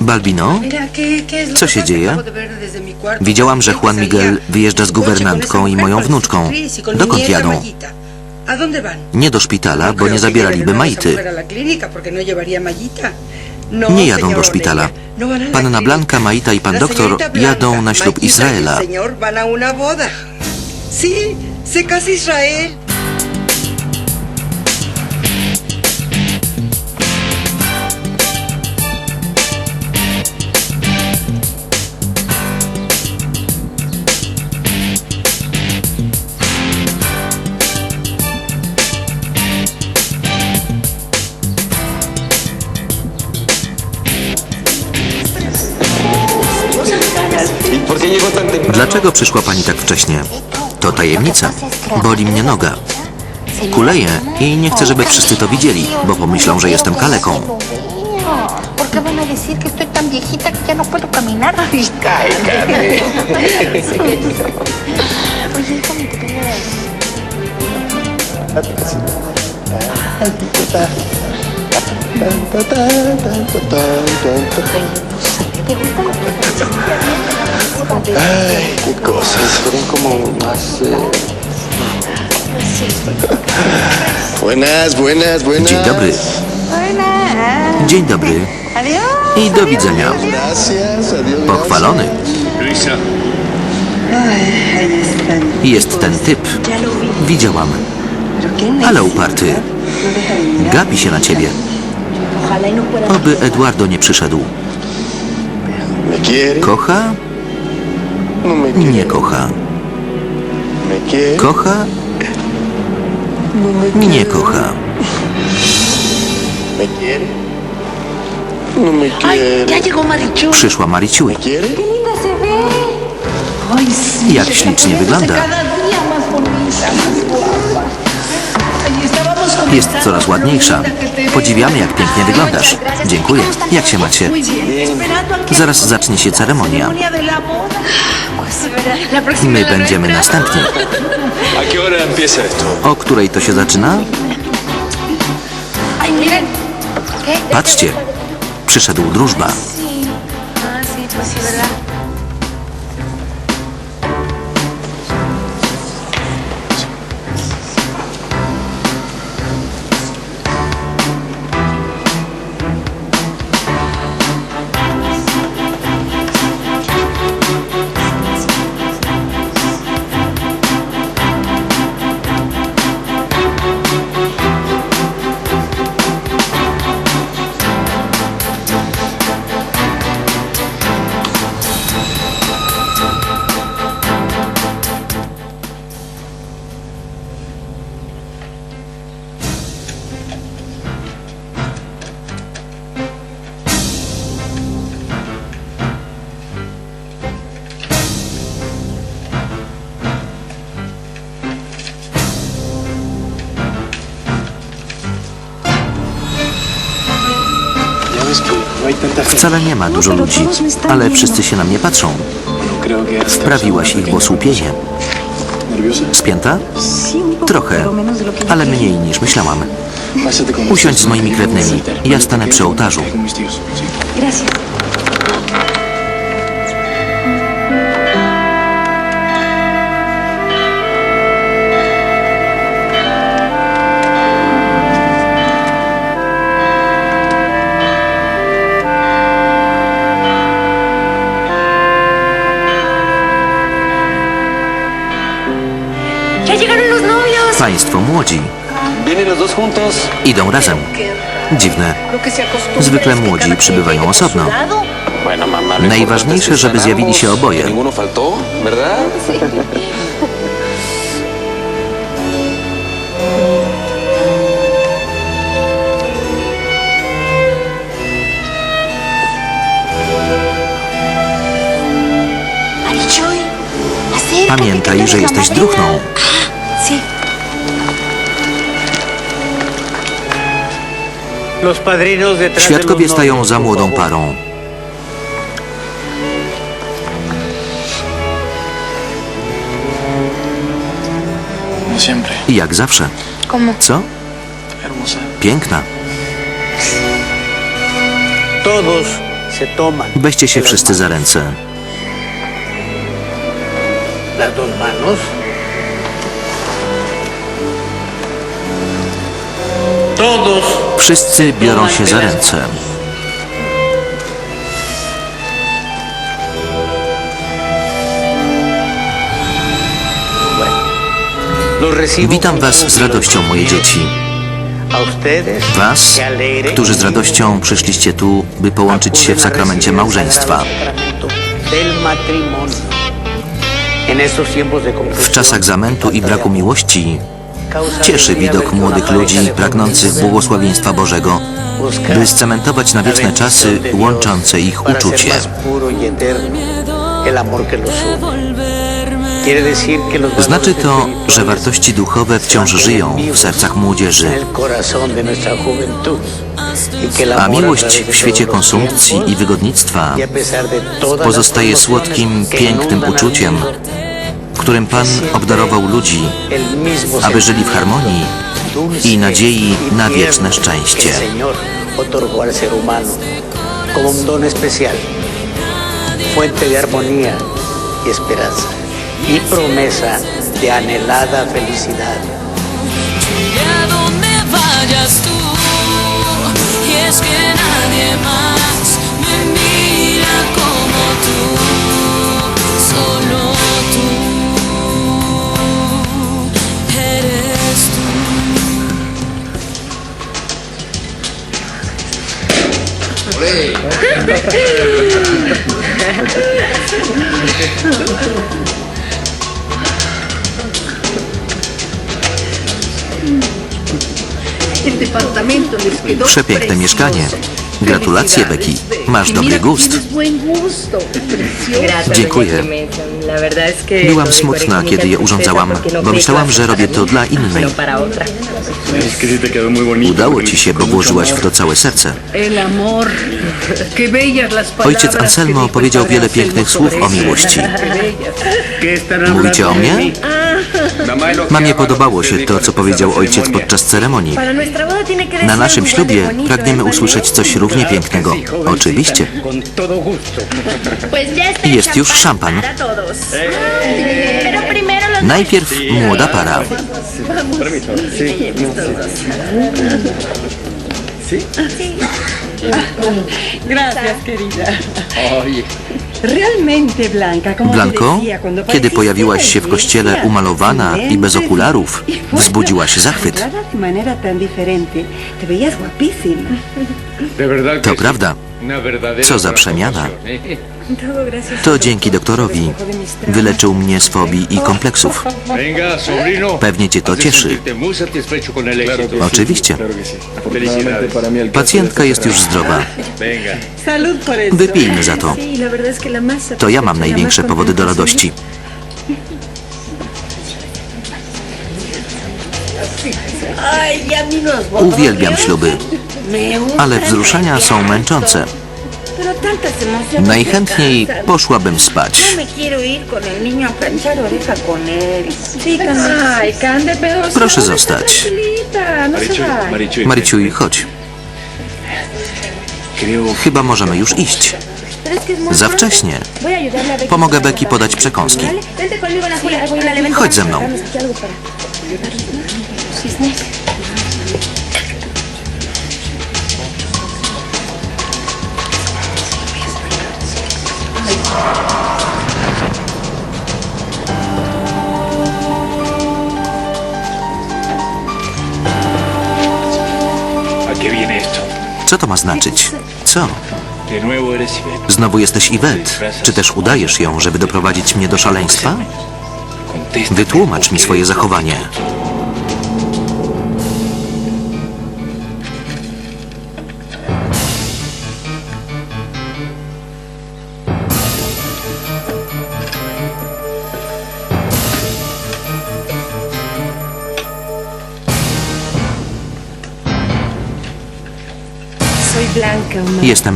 Balbino, Co się dzieje? widziałam, że Juan Miguel wyjeżdża z guwernantką i moją wnuczką. Dokąd jadą? Nie do szpitala, bo nie zabieraliby Maity. Nie jadą do szpitala. Panna Blanka, Maita i pan doktor jadą na ślub Izraela. Sí, se casa Israel. Dlaczego przyszła pani tak wcześnie? To tajemnica. Boli mnie noga. Kuleję i nie chcę, żeby wszyscy to widzieli, bo pomyślą, że jestem kaleką. Ay, qué cosas. Fueron como más. Buenas, buenas, buenas. Dzień dobry. Dzień dobry. I do widzenia. Gracias, adiós. Pochwalony. Jest ten typ. Widziałam. Ale uparty. Gapi się na ciebie. Oby Eduardo nie przyszedł. Kocha? No. Nie kocha. Kocha? Nie kocha. No me Ay, quiere. ya llegó Marichu. Przyszła ve. Jak ślicznie wygląda. Jest coraz ładniejsza. Podziwiamy, jak pięknie wyglądasz. Dziękuję. Jak się macie? Zaraz zacznie się ceremonia. My będziemy następni. ¿a hora empieza esto? O której to się zaczyna? Patrzcie. Przyszedł drużba. Wcale nie ma dużo ludzi, ale wszyscy się na mnie patrzą. Wprawiłaś ich w osłupienie. Spięta? Trochę, ale mniej niż myślałam. Usiądź z moimi krewnymi. Ja stanę przy ołtarzu. Llegaron los novios. Państwo młodzi ¿Vienen los dos juntos? idą razem. Dziwne. Zwykle młodzi przybywają osobno. Bueno, mamá. lo Najważniejsze, importante es que żeby zjawili się ganamos. oboje. Ninguno faltó, ¿verdad? Marichuy, acércate, Pamiętaj, że jesteś druhną. De Świadkowie stają za młodą parą. I jak zawsze. ¿Cómo? Co? Hermosa. Piękna. Todos se toman Weźcie się wszyscy za ręce. las dos manos. Wszyscy biorą się za ręce. Witam Was z radością, moje dzieci. Was, którzy z radością przyszliście tu, by połączyć się w sakramencie małżeństwa. W czasach zamętu i braku miłości cieszy widok młodych ludzi pragnących błogosławieństwa Bożego, by scementować na wieczne czasy łączące ich uczucie. Znaczy to, że wartości duchowe wciąż żyją w sercach młodzieży, a miłość w świecie konsumpcji i wygodnictwa pozostaje słodkim, pięknym uczuciem, którym Pan obdarował ludzi, aby żyli w harmonii i nadziei na wieczne szczęście. el Señor otorgó al ser humano como un don especial, fuente de armonía y esperanza y promesa de anhelada felicidad. a donde vayas tú. Y es que nadie más me mira como tú, Przepiękne mieszkanie. Gratulacje, Becky. Masz dobry gust. Dziękuję. Byłam smutna, kiedy je urządzałam, bo myślałam, że robię to dla innej. Udało ci się, bo włożyłaś w to całe serce. Ojciec Anselmo powiedział el wiele pięknych słów o miłości. ella. Qué bellas. ¿Qué están Mówicie o mnie? Mamie podobało się to, co powiedział ojciec podczas ceremonii. Na naszym ślubie pragniemy usłyszeć coś równie pięknego. Oczywiście. Gusto. Jest już szampan. Najpierw młoda para. Gracias, querida. Realmente, Blanca, como te Blanco, decía, cuando kiedy pojawiłaś się w kościele umalowana i bez okularów, y wzbudziłaś zachwyt. To prawda. Co za przemiana. To dzięki doktorowi. Wyleczył mnie z fobii i kompleksów. Pewnie cię to cieszy. Oczywiście. Pacjentka jest już zdrowa. Wypijmy za to. To ja mam największe powody do radości. Uwielbiam śluby, ale wzruszenia są męczące. Najchętniej poszłabym spać. Proszę zostać. no. Maryciuj, chodź. Chyba możemy już iść. Za wcześnie. Pomogę ropa. podać przekąski. Chodź ze mną. Co to ma znaczyć? Co? Znowu jesteś Iwet? Czy też udajesz ją, żeby doprowadzić mnie do szaleństwa? Wytłumacz mi ¿por qué swoje zachowanie. Soy Blanca, mamá. Jestem